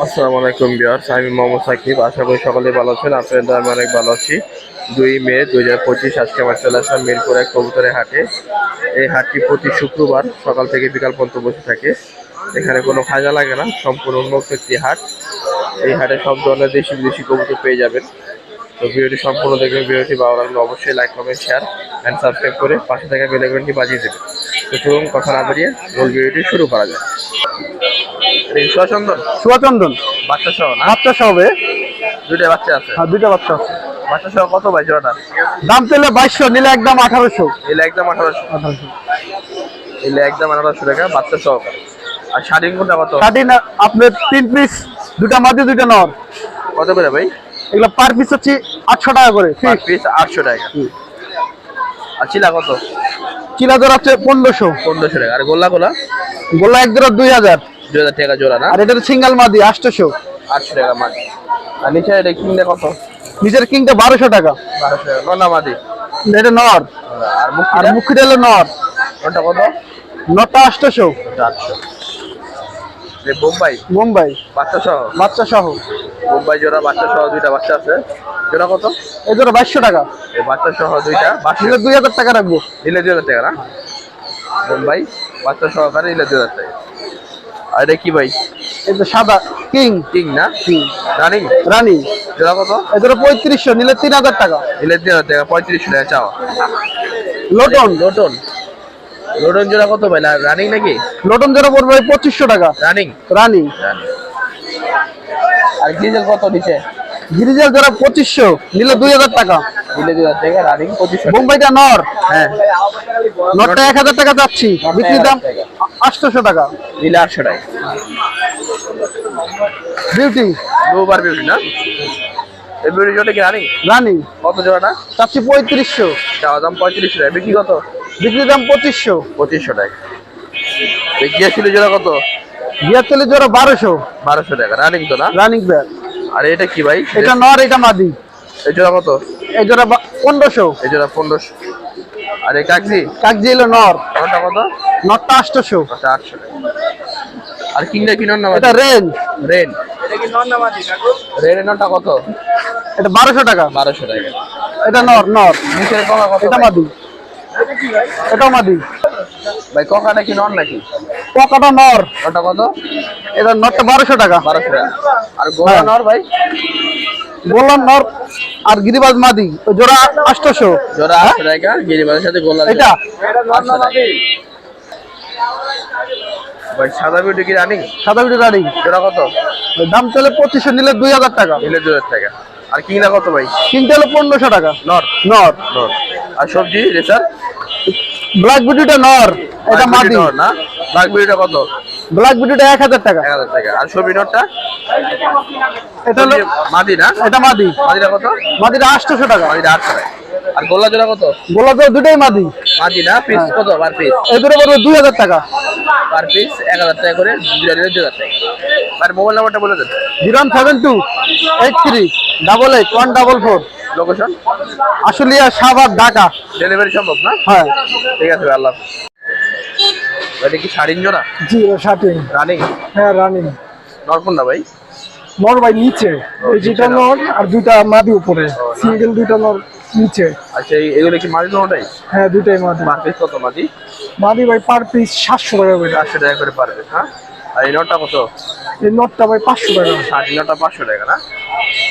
আসসালামু আলাইকুম বিয়ার্স আমি মোহাম্মদ সাকিব। আশা করি সকলে ভালো আছেন। আপনাদের আমি অনেক ভালো আছি। দুই মে দুই হাজার পঁচিশ, আজকে আমার চলে আসলাম মিরপুর এক কবুতরের হাটে। এই হাটটি প্রতি শুক্রবার সকাল থেকে বিকাল পর্যন্ত বসে থাকে। এখানে কোনো খাজা লাগে না, সম্পূর্ণ উন্মুক্ত একটি হাট। এই হাটে সব ধরনের দেশি বিদেশি কবুতর পেয়ে যাবেন। তো ভিডিওটি সম্পূর্ণ দেখবেন। ভিডিওটি ভালো লাগলে অবশ্যই like comment share and subscribe করে পাশে থাকা বেলাইকনটি বাজিয়ে দেবেন। তো চলুন কথা না বেরিয়ে মূল ভিডিওটি শুরু করা যায় সুচন্দন সুয়াচন্দন বাচ্চা সহ না? বাচ্চা সহ হবে দুইটা বাচ্চা আছে। আর দুইটা বাচ্চা আছে। বাচ্চা সহ কত ভাই জোড়াটা দাম পেলে বাইশশো নিলে একদম আঠারোশো। এলে একদম আঠারোশো। আঠারোশো। এলে একদম আঠারোশো টাকা বাচ্চা সহ আর শাড়িং কোনটা কত? স্বাধীন আপনার তিন পিস দুটা মাদি দুইটা নর। কত করে ভাই? এগুলো পার পিস হচ্ছে আটশো টাকা করে পার পিস আটশো টাকা। আর চিলা কত? চিলা জোড়া হচ্ছে পনেরোশো। পনেরোশো টাকা। আর গোল্লা গোলা? গোলা এক জোড়া দুই হাজার। দুই হাজার টাকা জোড়া না? আর এটা সিঙ্গেল মাদি আটশোশো। আটশো টাকা মাদি। আর নিচে এটা কিনলে কত? নিজের কিংটা বারোশো টাকা। বারোশো টাকা। ননা মাদি? এটা নর। আর মুখ হলো নর। ওটা কত? নটা আটশোশো। আটশো। বোম্বাই? মুম্বাই বাচ্চা সহ বাচ্চা সহ বোম্বাই জোড়া বাচ্চা সহ দুইটা বাচ্চা আছে। জোড়া কত? এই জোড়া বাইশশো টাকা। এই বাচ্চা সহ দুইটা নিলে দুই হাজার টাকা রাখব। নিলে দুই হাজার টাকা না? বোম্বাই বাচ্চা সহকারে নিলে দুই হাজার টাকা। আর এটা কি ভাই? যে সাদা কিং। কিং না? কিং। রানিং? রানী। জোড়া কত? এই জোড়া পঁয়ত্রিশশো নিলে তিন হাজার টাকা। নিলে তিন হাজার টাকা পঁয়ত্রিশশো টাকা চাওয়া। লোটন। লোটন। লোটন জোড়া কত ভাই? রানিং নাকি? লোটন জোড়া পড়বে পঁচিশশো টাকা। রানিং। রানী। আর ডিজেল কত নিচে গিরিজাল জোড়া পঁচিশশো নিলে দুই হাজার টাকা। নিলে দুই হাজার টাকা রানিং পঁচিশশো বোম্বাইটা নর হ্যাঁ। নরটা এক হাজার টাকা যাচ্ছি বিক্রি দাম। আটশোশো টাকা। নিলে আটশো টাকা। বিউটি দুবার বিউটি না? এই বিউটি জোড়া কি রানিং রানী কত জোড়াটা? চাচ্ছি পঁয়ত্রিশশো। চাওয়া দাম পঁয়ত্রিশশো টাকা বিক্রি কত? বিক্রি দাম পঁচিশশো। পঁচিশশো টাকা। এই গিয়েছিল জোড়া কত? জোড়া বারোশো। বারোশো টাকা রানিং তো না? রানিং ব্যাগ আর এটা কি ভাই? এটা নর এটা মাদি। এই জোড়া কত? এই জোড়া বা- পনেরোশো। এই জোড়া পনেরোশো। আর এই কাকজি? কাকজি হলো নর। ওটা কত? নরটা আটশোশো। ওটা আটশো। আর কিংটা কিনন না এটা রেন। রেন। রেনের নটা কত? এটা বারোশো টাকা। বারোশো টাকা। এটা নর নর। নিচের ককা কত এটা ভাই? মাদি। এটাও মাদি। ভাই ককাটা কি নন নাকি? পকাটা নর। ওটা কত? এটা নরটা বারোশো টাকা। বারোশো টাকা। আর গোলা হ্যাঁ। নর ভাই? বললাম নর আর গিরিবাজ মাদি জোড়া আটশোশো জোড়া আটশো টাকা গিরিবাদের সাথে গোলা এটা? ভাই সাদা বিউটি কি রানিং? সাদা জোড়া কত? দাম চলে পঁচিশশো নিলে দুই হাজার টাকা। নিলে দু হাজার টাকা। আর কিংলা কত ভাই? কিনতে হলো পনেরোশো টাকা। নর? নর। নর। আর সবজি রেসার? ব্ল্যাক বিউটিটা নর। এটা মাদি। নর না? বাঘ বিউটিটা কত? ব্ল্যাক বিউটিটা এক হাজার টাকা। এক হাজার টাকা। আর সবজি নরটা এটা হলো মাদি না? এটা মাদি। মাদিটা কত? মাদিটা আটশোশো টাকা। মাদিটা আটশো টাকা। আর গোল্লা জোড়া কত? গোলাপ জল দুটাই মাদি। মাদি না? পিস কত পার পিস এই দুটো পড়বে দুই হাজার টাকা। পার পিস এক হাজার টাকা করে দুটা নিলে দু হাজার টাকা। আর মোবাইল নাম্বারটা বলে দেন। Zero seven two eight three double eight one double four. Location Ashulia Savar Dhaka. Delivery সম্ভব না? হ্যাঁ। ঠিক আছে আল্লাহ। এটা কি সাড়িন জোড়া? জি শার্টিং রানিং? হ্যাঁ রানিং। নরকুন না ভাই? নর ভাই নিচে। এই দুইটা নর আর দুইটা মাদি উপরে। সিঙ্গেল দুইটা নর নিচে। আচ্ছা এই- এগুলো কি মাদি কোনোটাই হ্যাঁ দুইটাই মাদি। পিস কত মাদি? মাদি ভাই পার পিস সাতশো টাকা করে। চারশো টাকা করে পার পিস হ্যাঁ? আর এই নটটা কত? এই নটটা ভাই পাঁচশো টাকা। ষাট নটা পাঁচশো টাকা না?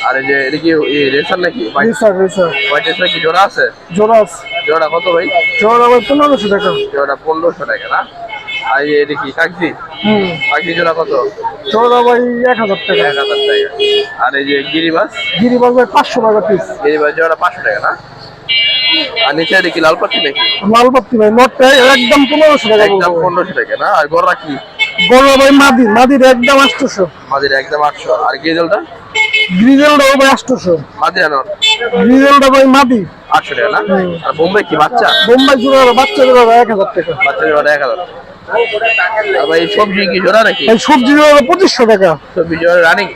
আর এই যে এটা কি রেসার নাকি? Racer racer. হোয়াইট রেসার কি জোড়া আছে? জোরাস জোড়া কত ভাই? জোড়া ভাই পনেরোশো টাকা। জোড়া পনেরোশো টাকা না? আর এটা কি কাকজি? হুম। কাকজি জোড়া কত? জোড়া ভাই এক হাজার টাকা। এক হাজার টাকা। আর এই যে গিরিবাস? গিরিবাজ ভাই পাঁচশো টাকা পিস গিরিবাস জোড়া পাঁচশো টাকা না? আর নিচে এটা কি লাল নাকি? লালবাতি ভাই নটটা একদম পনেরোশো টাকা একদম পনেরোশো টাকা না? আর গররা কি? গরু ভাই মাদি মাদির একদম আটশোশো। মাদির একদম আটশো। আর গেজলটা গ্রিজেলটা ভাই আটশোশো। মাদি আনোর গ্রিজেলটা ভাই মাদি আটশো টাকা না? আর বোম্বাই কি বাচ্চা? বোম্বাই জোড়া বাচ্চা জোড়া এক হাজার টাকা। বাচ্চা জোড়া এক হাজার। আর ভাই সবজি কি জোড়া নাকি? এই সবজি জোড়া পঁচিশশো টাকা। সবজি জোড়া রানিং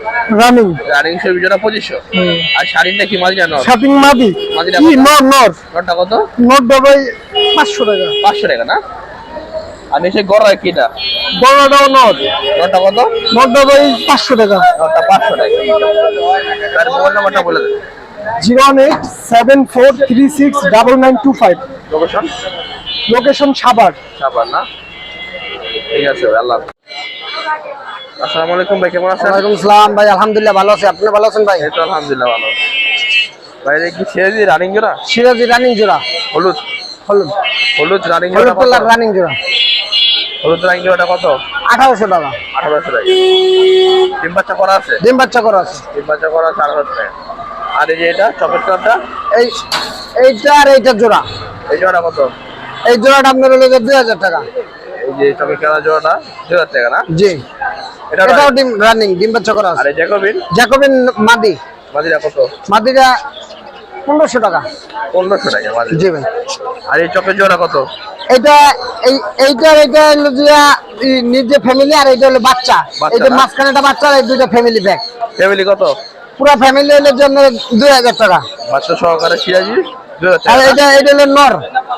রানিং রানিং সবজি জোড়া পঁচিশশো? আর শাড়িটা কি মাদি আনোর শাপিং মাদি। কি? নর নর। নটা কত? নটটা ভাই পাঁচশো টাকা। পাঁচশো টাকা না? আর নিচে গড়া কিটা? বড়টাও নট নটা কত? নটটা ভাই পাঁচশো টাকা। পাঁচশো টাকা। তার মোবাইল নাম্বারটা বলে দেন zero one eight seven four three six double nine two five. Location location সাবার সাবান না? ঠিক আছে আল্লাহ আসসালামু আলাইকুম ভাই কেমন আছেন? ওয়ালাইকুম সালাম ভাই আলহামদুলিল্লাহ ভালো আছি। আপনি ভালো আছেন ভাই? এই তো আলহামদুলিল্লাহ ভালো। ভাই কি ছেড়ে রানিং জোড়া? সিরাজি রানিং জোড়া। হলুদ। হলুদ। হলুদ রানিং জোড়া কত? রানিং জোড়া। হলুদ রানিং জোড়াটা কত? আঠারোশো টাকা। আঠারোশো টাকা। ডিম বাচ্চা করা আছে? ডিম বাচ্চা করা আছে। ডিম বাচ্চা করা আছে আঠারোশো টাকা। আর এই যে এটা চকলেট কালারটা এই এইটা আর এইটা জোড়া। এই জোড়াটা কত? এই জোড়াটা আপনার হলো যে দুই হাজার টাকা। এই যে চকলেট কালার জোড়াটা দু হাজার টাকা না? জি। এটা এটাও ডিম রানিং ডিম বাচ্চা করা আর আছে এই জ্যাকোবিন? জ্যাকোবিন মাদি। মাদিরা কত? মাদিটা পনেরোশো টাকা। পনেরোশো টাকা মাদি। জি ভাই। আর এই চকলেট জোড়া কত? এটা এই এইটা এটা হলো নিজে ফ্যামিলি আর এইটা হলো বাচ্চা। এইটা মাঝখানে একটা বাচ্চা আর এই দুইটা ফ্যামিলি ব্যাগ ফ্যামিলি কত? পুরো ফ্যামিলি হলো জন্য দুই হাজার টাকা। বাচ্চা সহকারে সিরাজি? আর এটা এটা হলো নর।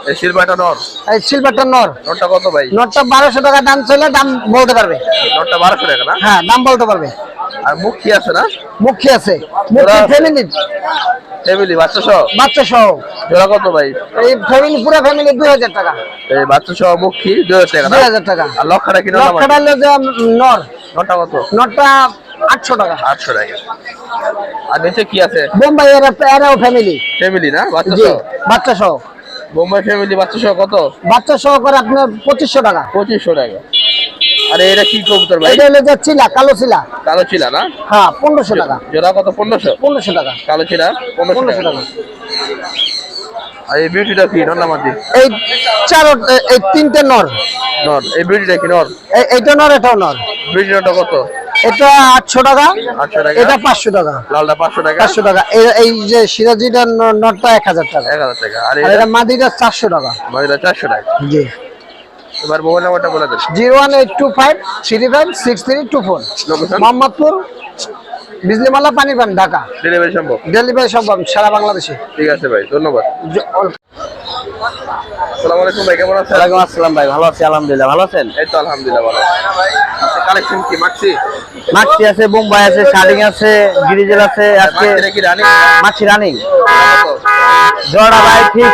এই সিলভারটা নর। এই সিলভারটা নর। নটটা কত ভাই? নটটা বারোশো টাকা দাম চলে দাম বলতে পারবে। টাকা না? হ্যাঁ দাম বলতে পারবে। আর মুখ আছে না? মুখী আছে। মুখী ফ্যামিলি ফ্যামিলি বাচ্চা সহ? বাচ্চা সহ। জোড়া কত ভাই? এই ফ্যামিলি পুরো ফ্যামিলি দুই হাজার টাকা। এই বাচ্চা সহ মুখ কি? দু হাজার টাকা না? দুই হাজার টাকা। আর লক্ষটা কিনা লক্ষটা হলো যে নর। কত? নটটা আটশো টাকা। আটশো টাকা। আর নিচে কি আছে? বোম্বাই এরা এরাও ফ্যামিলি ফ্যামিলি না? বাচ্চা সহ? বাচ্চা সহ। বোম্বাই ফ্যামিলি বাচ্চা সহ কত? বাচ্চা সহ করে আপনার পঁচিশশো টাকা। পঁচিশশো টাকা। আরে এটা কি কবুতর ভাই? এটা হলো যে চিলা কালো চিলা। কালো চিলা না? হ্যাঁ পনেরোশো টাকা। জোড়া কত? পনেরোশো? পনেরোশো টাকা। কালো চিলা? পনেরোশো টাকা। আর এই বিউটিটা কি? নন্দামাদি এই চার এই তিনটে নর। নর। এই বিউটিটা কি নর? এই- এইটা নর এটাও নর। বিউটিটা কত? এটা আটশো টাকা। এটা পাঁচশো টাকা। লালটা পাঁচশো টাকা। পাঁচশো টাকা। এই- যে সিরাজিটা নটটা এক হাজার টাকা। এক হাজার টাকা। আর এটা মাদিটা চারশো টাকা। মাদিটা চারশো টাকা। জি। এবার মোবাইল নাম্বারটা বলে দেন। Zero one eight two five three five six three two four. Mohammadpur বিজলিমালা পানি পান ঢাকা। ডেলিভারি সম্ভব? ডেলিভারি সম্ভব সারা বাংলাদেশে। ঠিক আছে ভাই ধন্যবাদ। আসসালামু আলাইকুম ভাই কেমন আছেন? ওয়ালাইকুম আসসালাম ভাই ভালো আছি আলহামদুলিল্লাহ। ভালো আছেন? এই তো আলহামদুলিল্লাহ ভালো কালেকশন কি? মাক্সি মাছি আছে বোম্বাই আছে শার্টিং আছে গ্রিজেল আছে আজকে মাক্সিটা মাছি রানিং জোড়া ভাই ঠিক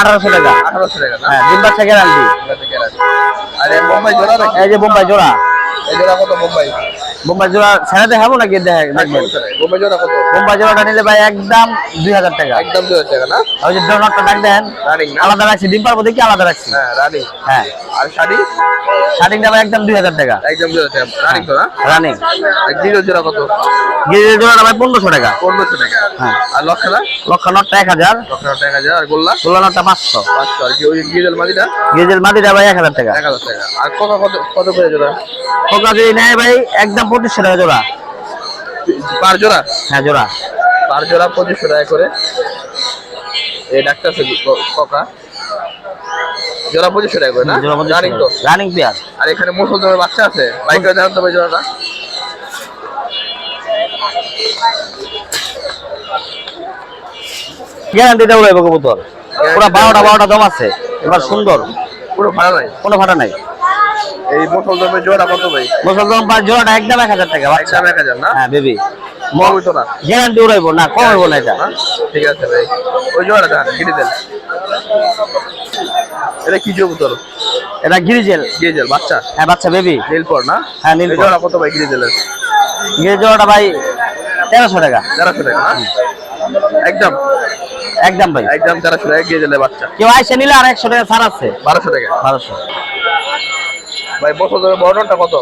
আঠারোশো টাকা। আঠারোশো টাকা হ্যাঁ ডিম বাচ্চা গ্যারান্টি। আর বোম্বাই জোড়া এই যে বোম্বাই জোড়া। এই জোড়া কত মুম্বাই বোম্বাই জোড়া ছেড়ে দেখাবো নাকি দেখ দেখবেন? মুম্বাই জোড়া কত? বোম্বাই জোড়াটা নিলে ভাই একদম দুই হাজার টাকা। একদম দু হাজার টাকা না? ওই যে ডোনারটা ডাক দেন আলাদা রাখছি ডিম পারব দেখি আলাদা রাখছি। হ্যাঁ রানিং হ্যাঁ। আর শাড়ি? শার্টিংটা ভাই একদম দুই হাজার টাকা। একদম দু হাজার টাকা। রানিং তো না? রানিং আর জোড়া কত? গ্রিজেল জোড়াটা ভাই পনেরোশো টাকা। পনেরোশো টাকা। হ্যাঁ। আর লক্ষটা? লক্ষ নটটা এক হাজার। যায় আর গোল্লা? নটটা পাঁচশো। পাঁচশো। আর কি ওই গিজেল মাদিটা গ্রিজেল মাদিটা ভাই এক হাজার টাকা। এক হাজার টাকা। আর কত কত কত করে জোড়া? কোকা যদি নেয় ভাই একদম পঁচিশশো টাকা জোড়া? পার জোড়া? হ্যাঁ জোড়া। পার জোড়া পঁচিশশো টাকা করে। এই ডাক্তার ককা জোড়া পঁচিশশো টাকা করে না? রানিং তো রানিং পেয়ার আর এখানে মুসলমানের বাচ্চা আছে? বাইক করে জানাতে হবে জোড়াটা। গ্যারান্টিটা উড়াইব কবুতর। পুরো বারোটা বারোটা দম আছে। এবার সুন্দর। পুরো ভাড়া নাই। কোনো ফাটা নাই। এই মুসলমানের জোড়া কত ভাই? মুসলমান পাঁচ জোড়াটা একদম এক হাজার টাকা বাচ্চা। না? হ্যাঁ বেবি। মরবি তো না? গ্যারান্টি উড়াইব না কম না এটা। হ্যাঁ? ঠিক আছে ভাই। ওই জোড়াটা দেন কিনে দেন। এটা কি জবুতর এটা গিরিজেল। গিয়েজেল বাচ্চা? হ্যাঁ বাচ্চা বেবি। নীলপর না? হ্যাঁ, জোড়া কত ভাই ভাই টাকা। তেরোশো টাকা একদম? একদম ভাই। একদম টাকা বাচ্চা। কেউ আইসে নিলে আর টাকা ছাড় আছে। বারোশো টাকা। বারোশো। ভাই বছর ধরে কত?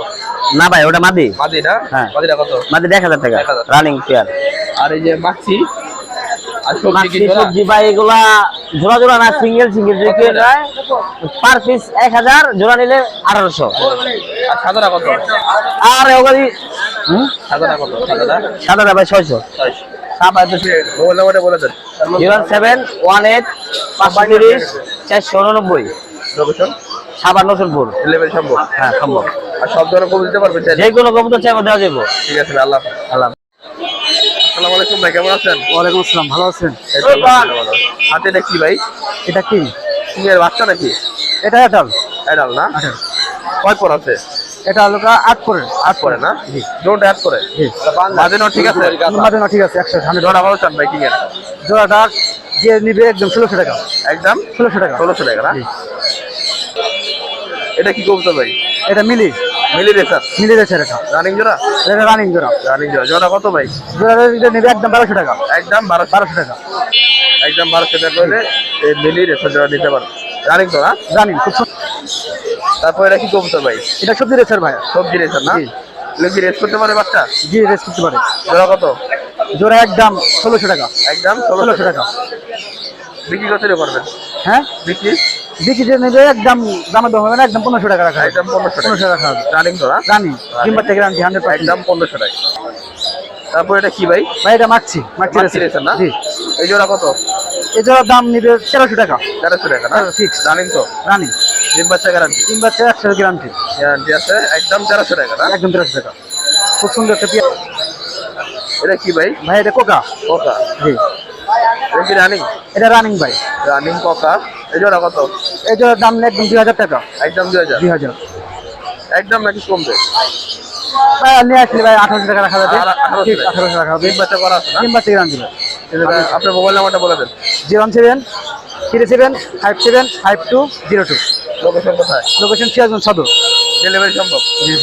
না ভাই ওটা মাদি। মাদি না? হ্যাঁ। মাদিটা কত? মাদি এক হাজার টাকা রানিং পেয়ার আর এই যে মাছি সবজি কি মাছি জোড়া? সবজি ভাই এগুলা জোড়া জোড়া না সিঙ্গেল সিঙ্গেল যে কেউ নেয় পার পিস এক হাজার জোড়া নিলে আঠারোশো। আর সাদাটা কত? আর ওগুলি হুম? সাদাটা কত? সাদাটা? সাদাটা ভাই ছয়শো। জিরো সেভেন ওয়ান এইট পাঁচশো তিরিশ চারশো উননব্বই। লোকেশন সাবার নতুনপুর ডেলিভারি সম্ভব হ্যাঁ সম্ভব। আর সব ধরনের কবুল দিতে পারবেন যে কোনো কবুতর চাইব দেওয়া যাব। ঠিক আছে আল্লাহ আল্লাহ। আসসালামু আলাইকুম ভাই কেমন আছেন? ওয়ালাইকুম আসসালাম ভালো আছেন? এই তো আলহামদুলিল্লাহ ভালো। হাতে এটা কি ভাই। এটা কি? সিংহের বাচ্চা নাকি? এটা এটা অ্যাডাল না? কয় পর আছে? এটা হলো আট করে আট করে না? করে জি। মাঝে না ঠিক আছে? মাঝে না ঠিক আছে একশো হান্ড্রেড জোড়া ভালো চান বাইকিং এর জোড়াটা যে নিবে একদম ষোলোশো টাকা। একদম? ষোলোশো টাকা। ষোলোশো টাকা না। এটা কি কবুতর ভাই? এটা মিলি। মিলি রেসার মিলি রয়েছে এটা। রানিং জোড়া? এটা রানিং জোড়া। রানিং জোড়া। জোড়া কত ভাই? জোড়া এটা নিবে একদম বারোশো টাকা। একদম বারোশো। বারোশো টাকা। একদম বারোশো টাকা করে এই মিলি রেসার জোড়া নিতে পারো। রানিং জোড়া? রানিং খুব। তারপর এটা কি কবুতর ভাই? এটা সবজি রেসের ভাই। সবজি রেসার না? কি রেস করতে পারে বাচ্চা? জি রেস করতে পারে। জোড়া কত? জোড়া একদম ষোলোশো টাকা। একদম ষোলোশো টাকা। বিক্রি করতে পারবেন হ্যাঁ? বিক্রি? বিক্রি যে নেবে একদম দামে দাম হবে না একদম পনেরোশো টাকা রাখা একদম পনেরোশো টাকা। পনেরোশো টাকা হবে। রানিং তো রানিং কিংবা থেকে রানি হান্ড্রেড একদম পনেরোশো টাকা। তারপর এটা কি ভাই? ভাই এটা মারছি মাছি রেসার। না? জি। এই জোড়া কত? এই জোড়ার দাম নিবে তেরোশো টাকা। তেরোশো টাকা না? ফিক্স রানিং তো? রানিং। ডিম বাচ্চা গ্যারান্টি কিংবা একশো গ্যারান্টি গ্যারান্টি আছে? একদম তেরোশো টাকা না? একদম তেরোশো টাকা। খুব সুন্দর একটা পেঁয়াজ। এটা কি ভাই? ভাই এটা কোকা। কোকা? জি। এটা রানিং? এটা রানিং ভাই। রানিং কোকা? এই জোড়া কত? এই জোড়ার দাম একদম দুই হাজার টাকা। একদম দুই হাজার? দুই হাজার। একদম নাকি কমবে? ভাই নিয়ে আসলে ভাই আঠারোশো টাকা রাখা যাবে। আঠারোশো টাকা। হবে। বাচ্চা করা আছে না? কিংবা থেকে গ্যারান্টি আপনার মোবাইল নাম্বারটা বলে দেন। Zero one seven three seven five seven five two zero two. Location কোথায়? লোকেশন সিরাজগঞ্জ সদর। ডেলিভারি সম্ভব? জি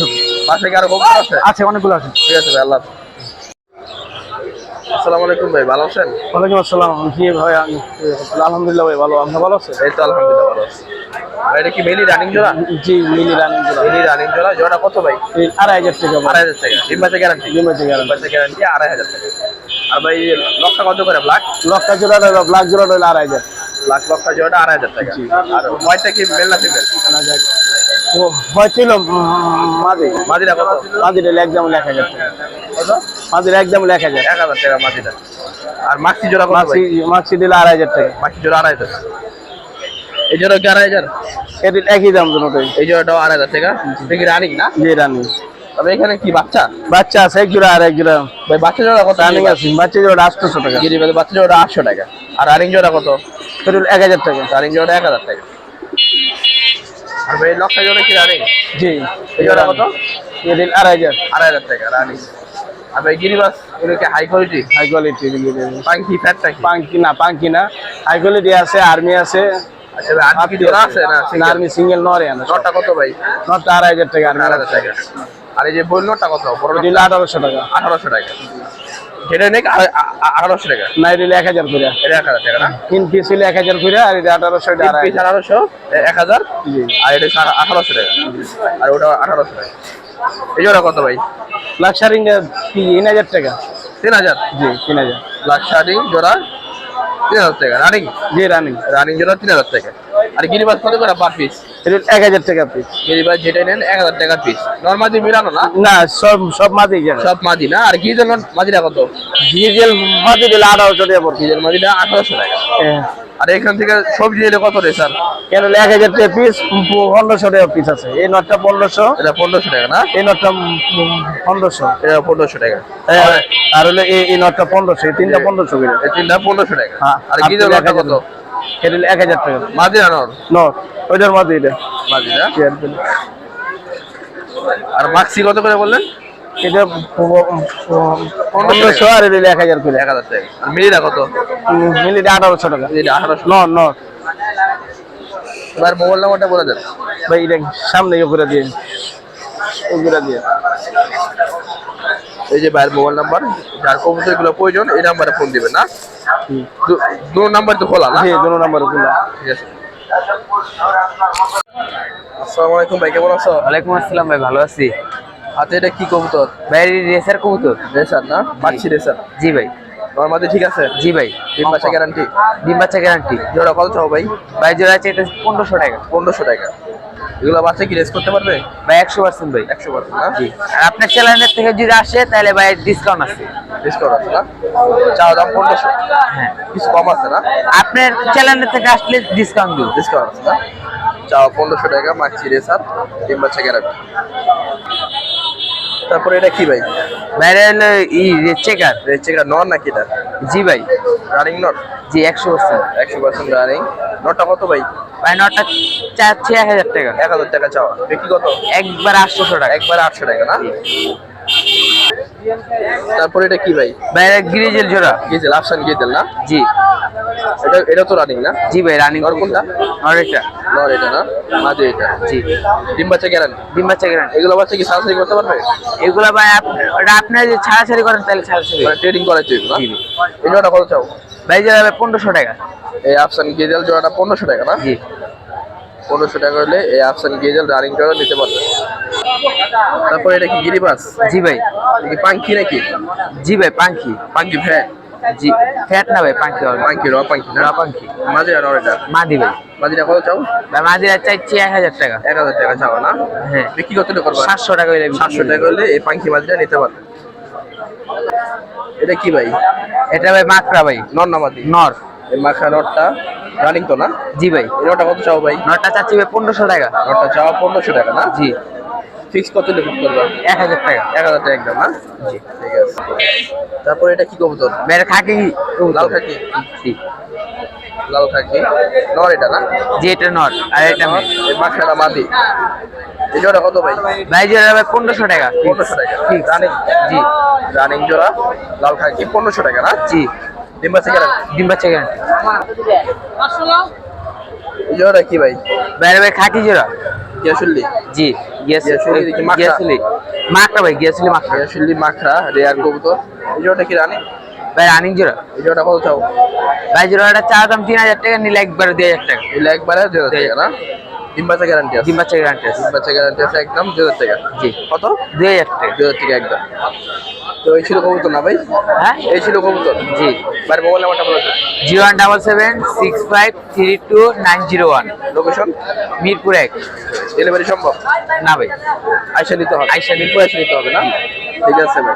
কি আরও আছে? আছে অনেকগুলো আছে। ঠিক আছে ভাই আল্লাহ। আসসালামু আলাইকুম ভাই ভালো আছেন? ওয়ালাইকুম আসসালাম। জি ভাই আলহামদুলিল্লাহ ভাই ভালো। আপনি ভালো আছেন? এই তো আলহামদুলিল্লাহ ভালো আছি। ভাই এটা কি মেলি রানিং জোড়া? জি মিনি রানিং মেলি রানিং জোড়া জোড়া কত ভাই? আড়াই হাজার টাকা আড়াই হাজার টাকা। ডিম বাচ্চা গ্যারান্টি ডিম বাচ্চা গ্যারান্টি আড়াই হাজার টাকা। আর ভাই লক্ষা কত করে ব্লাক লক্ষা জোড়া রইল ব্ল্যাক জোড়া রইল আড়াই হাজার। লাখ লক্ষা জোড়াটা আড়াই হাজার টাকা। আর হোয়াইটটা কি মেল না ফিমেল ও হয়েছিল মাঝে। মাদিরা কত? রইল একদম এক হাজার টাকা। কত একদম এক হাজার। এক হাজার টাকা মাদিরা আর মাক্সি জোড়া মাক্সি মাক্সি দিলে আড়াই হাজার টাকা। মাক্সি জোড়া আড়াই হাজার। এই জোড়া কি আড়াই হাজার? এটি একই দাম দুটোই এই জোড়াটাও আড়াই হাজার টাকা? কি রানিং না? জি রানিং। তবে এখানে কি বাচ্চা? বাচ্চা আছে এক জোড়া আর এক জোড়া। ভাই বাচ্চা জোড়া কত? রানিং আছে বাচ্চা জোড়া আটশোশো টাকা। গিরি বাচ্চা বাচ্চা জোড়া আটশো টাকা। আর রানিং জোড়া কত? এটি এক হাজার টাকা। রানিং জোড়া এক হাজার টাকা। আর ভাই লক্ষা জোড়া কি রানিং? জি। এই জোড়া কত? এটি আড়াই হাজার। আড়াই হাজার টাকা রানিং। আর ভাই গিরিবাস এগুলো কি হাই কোয়ালিটি হাই কোয়ালিটি পাঙ্কি পাঙ্কি না পাঙ্কি না। হাই কোয়ালিটি আছে আর্মি আছে? আর্মি সিঙ্গেল নরে নটটা কত ভাই? নটটা আড়াই হাজার টাকা আড়াই হাজার টাকা। আর এই যে বই নোটটা কত? বড় হলো আঠারোশো টাকা। আঠারোশো টাকা। আঠারোশো টাকা? না এটি এক হাজার করে। এটা এক হাজার টাকা না? তিন পিস হলে এক হাজার করে আর এটা আঠারোশো এটা পিস আঠারোশো এক হাজার? আর এটা আঠারোশো টাকা। আর ওটা আঠারোশো টাকা। এই জোড়া কত ভাই? লাক্সারিং তিন হাজার টাকা? তিন হাজার? জি তিন হাজার। লাক্সারিং জোড়া তিন হাজার টাকা রানিং জি রানিং রানিং জোড়া তিন হাজার টাকা। আর গিরিবাস কত করে পার পিস এটা এক হাজার টাকা পিস গিরিবাস যেটা নেন এক হাজার টাকার পিস নর্মাদি মিলানো না? না সব সব মাদি সব মাদি না? আর গিজের মাদিটা কত? ডিজেল মাদি দিলে আঠারোশো টাকা পড়বে। গিজের মাদিটা আঠারোশো টাকা। হ্যাঁ। আর এখান থেকে সবজি নিলে কত রে স্যার? কেন এক হাজার টাকা পিস পনেরোশো টাকা পিস আছে। এই নটটা পনেরোশো। এটা পনেরোশো টাকা না? এই নটটা পনেরোশো। এটা পনেরোশো টাকা। আর হলো এই নটটা পনেরোশো এই তিনটা পনেরোশো করে। এই তিনটা পনেরোশো টাকা। হ্যাঁ, আর গিজের তিনটা কত? এটা এক হাজার টাকা। নট ওইটার মধ্যে এটা। মাদিরা আর মাক্সি কত করে বললেন? এটা পনেরোশো আর এটা এক হাজার করে। এক হাজার টাকা। আর মিলিটা কত? মিলিটা আঠারোশো টাকা। মিলিটা আঠারোশো। নট নট এবার মোবাইল নাম্বারটা বলে দেন। ভাই এটা সামনে করে দিয়ে। ওগুলা দিয়ে। এই যে ভাইয়ের মোবাইল নাম্বার যার কবুতরগুলো প্রয়োজন এই নাম্বারে ফোন দিবেন না? দু- দু নাম্বার তো খোলা না? জি দুটো নাম্বার ওগুলা ঠিক আছে। আসসালামু আলাইকুম ভাই কেমন আছো? ওয়ালাইকুম আসসালাম ভাই ভালো আছি। হাতে এটা কি কবুতর? ভাই রেসার কবুতর। রেসার না? পাচ্ছি রেসার। জি ভাই। নর্মাদি ঠিক আছে? জি ভাই। তিন মাসে গ্যারান্টি ডিম বাচ্চা গ্যারান্টি জোড়া কত চাও ভাই? ভাই জোড়া চাইতে পনেরোশো টাকা। পনেরোশো টাকা। এগুলো বাচ্চা কি রেস করতে পারবে? ভাই একশো পার্সেন্ট ভাই। একশো পার্সেন্ট না? জি। আর আপনার চ্যানেলের থেকে যদি আসে তাহলে ভাই ডিসকাউন্ট আছে। ডিসকাউন্ট আছে না? চাও দাম পনেরোশো। হ্যাঁ। কিছু কম আছে না? আপনার চ্যানেলের থেকে আসলে ডিসকাউন্ট দিব। ডিসকাউন্ট আছে না? চাও পনেরোশো টাকা মাছি রেসার তিন বাচ্চা গ্যারান্টি তারপরে এটা কি ভাই? হলো ই চেকার রেচেকার নন নর নাকি এটা? জি ভাই। রানিং নট জি একশো পার্সেন্ট। একশো পার্সেন্ট রানিং নটটা কত ভাই? ভাই নটটা চাচ্ছি এক হাজার টাকা। এক হাজার টাকা চাওয়া। বিক্রি কত? একবার আটশোশো টাকা। একবার আটশো টাকা না? তারপরে এটা কি ভাই? বাইরে গ্রিজেল জোড়া। গিয়েছিল আফসান গিয়েছিল না? জি। এটা এটা তো রানিং না? জি ভাই রানিং নর কোনটা? নর এটা নর এটা না? মাঝে এটা। জি। ডিম বাচ্চা গ্যারান্টি ডিম বাচ্চা গ্যারান্টি এগুলো বাচ্চা কি সার্জারি করতে পারবে? এগুলো ভাই আপ- ওটা আপনারা যে ছাড়াছাড়ি করেন তাহলে ছাড়াছাড়ি মানে ট্রেডিং জন্য না? জি। এই জোড়াটা কত চাও? ভাই ভাই পনেরোশো টাকা। এই আফসান গেজেল জোড়াটা পনেরোশো টাকা না? জি। পনেরোশো টাকা হলে এই আফসান গেজেল রানিং জোড়া নিতে পারবে তারপর এটা কি গিরিবাস? জি ভাই। কি পাঙ্কি নাকি? জি ভাই পাঙ্খি পাঙ্কি ভ্যাট? জি ফ্যাট না ভাই হবে। পাঙ্কি র পাঙ্কি না? র পাঙ্খি মাঝে আর এটা? মাদি ভাই। মাঝিটা কত চাও? ভাই মাদিরা চাইছি এক হাজার টাকা। এক হাজার টাকা চাও না? হ্যাঁ। বিক্রি করতে করবা। সাতশো টাকা বিক্রি সাতশো টাকা হলে এই পাঙ্কি মাছটা নিতে পারবে। এটা কি ভাই? এটা ভাই মাকড়া ভাই। নর নামাদি নর। এই মাখা নটটা রানিং তো না? জি ভাই। নটটা কত চাও ভাই? নরটা চাচ্ছি ভাই পনেরোশো টাকা। নটটা চাও পনেরোশো টাকা না? জি। ফিক্স কত লিখুন করবা? এক হাজার টাকা। এক হাজার টাকা একদম না? জি। ঠিক আছে। তারপরে এটা কি কবুতর? ভাই খাকি লাল খাকি? জি। লাল খাকি। নর এটা না? জি এটা নর। আর এটা মাখাটা মাদি। এই জোড়া কত ভাই? ভাই ভাই পনেরোশো টাকা। পনেরোশো টাকা। ঠিক রানিং জি। রানিং জোড়া লাল খাকি পনেরোশো টাকা না? জি। ডিম্বা সিগারেট ডিম বাচ্চা গ্যারান্টি জোড়াটা কি ভাই? বাইরে ভাই খাকি জোড়া। গিয়াসুল্লি জি গিয়াসুলি দেখি মাকড়া। মাকড়া ভাই গিয়াসুলি মাকড়া গিয়াসুল্লি মাখরা রেয়ার কবুতর। জোড়াটা কি রানিং? ভাই রানিং জোড়া। জোড়াটা কত চাও? ভাই জোড়াটা চা দাম তিন হাজার টাকা নিলে একবার দুই হাজার টাকা। এগুলো একবারে দুই হাজার টাকা না? ডিম্বাচা গ্যারান্টি আছে। ডিম বাচ্চা গ্যারান্টি আছে। ডিম্বাচা গ্যারান্টি আছে একদম দুই হাজার টাকা। জি। কত? দুই হাজার টাকা। দুই হাজার টাকা একদম। তো এই ছিল কবুতর না ভাই? হ্যাঁ? এই ছিল কবুতর? জি। বাড়ির মোবাইল নাম্বারটা বলো zero one double seven six five three two nine zero one. Location Mirpur এক। ডেলিভারি সম্ভব? না ভাই। আইসা নিতে হবে। আইসা মিরপুর আইসা নিতে হবে না? ঠিক আছে ভাই।